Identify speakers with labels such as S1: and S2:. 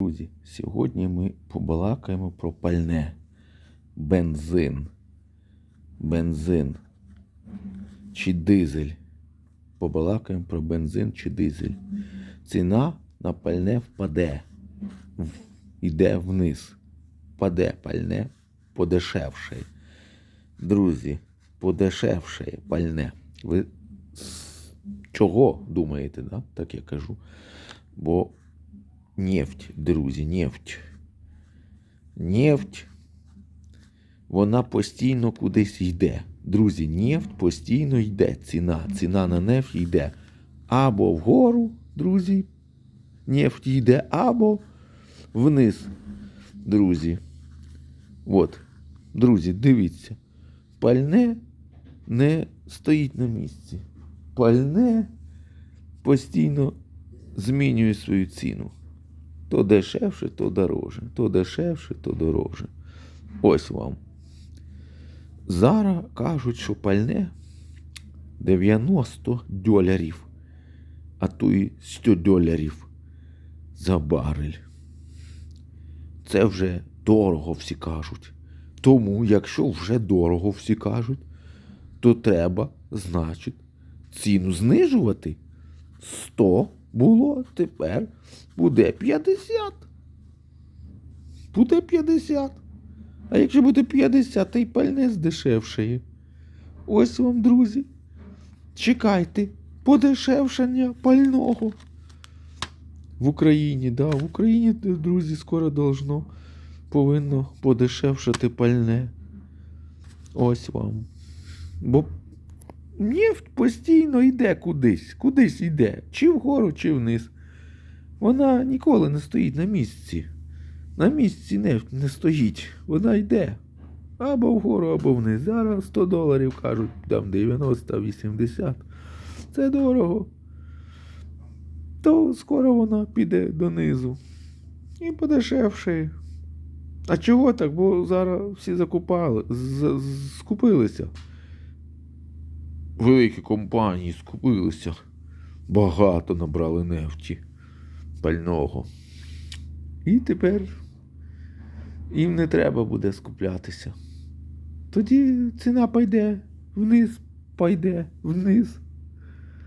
S1: Друзі, сьогодні ми побалакаємо про пальне. Бензин. Бензин. Чи дизель. Побалакаємо про бензин чи дизель. Ціна на пальне впаде. Йде вниз. Впаде пальне, подешевше. Друзі, подешевше пальне. Ви чого думаєте, да? так я кажу? Бо нефть, друзі, нефть. Нефть, вона постійно кудись йде. Друзі, нефть постійно йде. Ціна. Ціна на нефть йде або вгору, друзі, нефть йде, або вниз, друзі. От, друзі, дивіться. Пальне не стоїть на місці. Пальне постійно змінює свою ціну. То дешевше, то дороже, то дешевше, то дороже. Ось вам. Зараз кажуть, що пальне 90 доларів, а то і 100 доларів за барель. Це вже дорого всі кажуть. Тому, якщо вже дорого всі кажуть, то треба, значить, ціну знижувати. 100 було, тепер буде 50. Буде 50. А якщо буде 50, то й пальне здешевшає. Ось вам, друзі. Чекайте, подешевшання пального. В Україні, да, в Україні, друзі, скоро должно повинно подешевшати пальне. Ось вам. Бо нефть постійно йде кудись, кудись йде, чи вгору, чи вниз. Вона ніколи не стоїть на місці. На місці нефть не стоїть, вона йде. Або вгору, або вниз. Зараз 100 доларів кажуть, там 90-80. Це дорого. То скоро вона піде донизу. І подешевше. А чого так? Бо зараз всі закупали, скупилися. Великі компанії скупилися. Багато набрали нефті пального. І тепер їм не треба буде скуплятися. Тоді ціна пойде вниз, пойде вниз.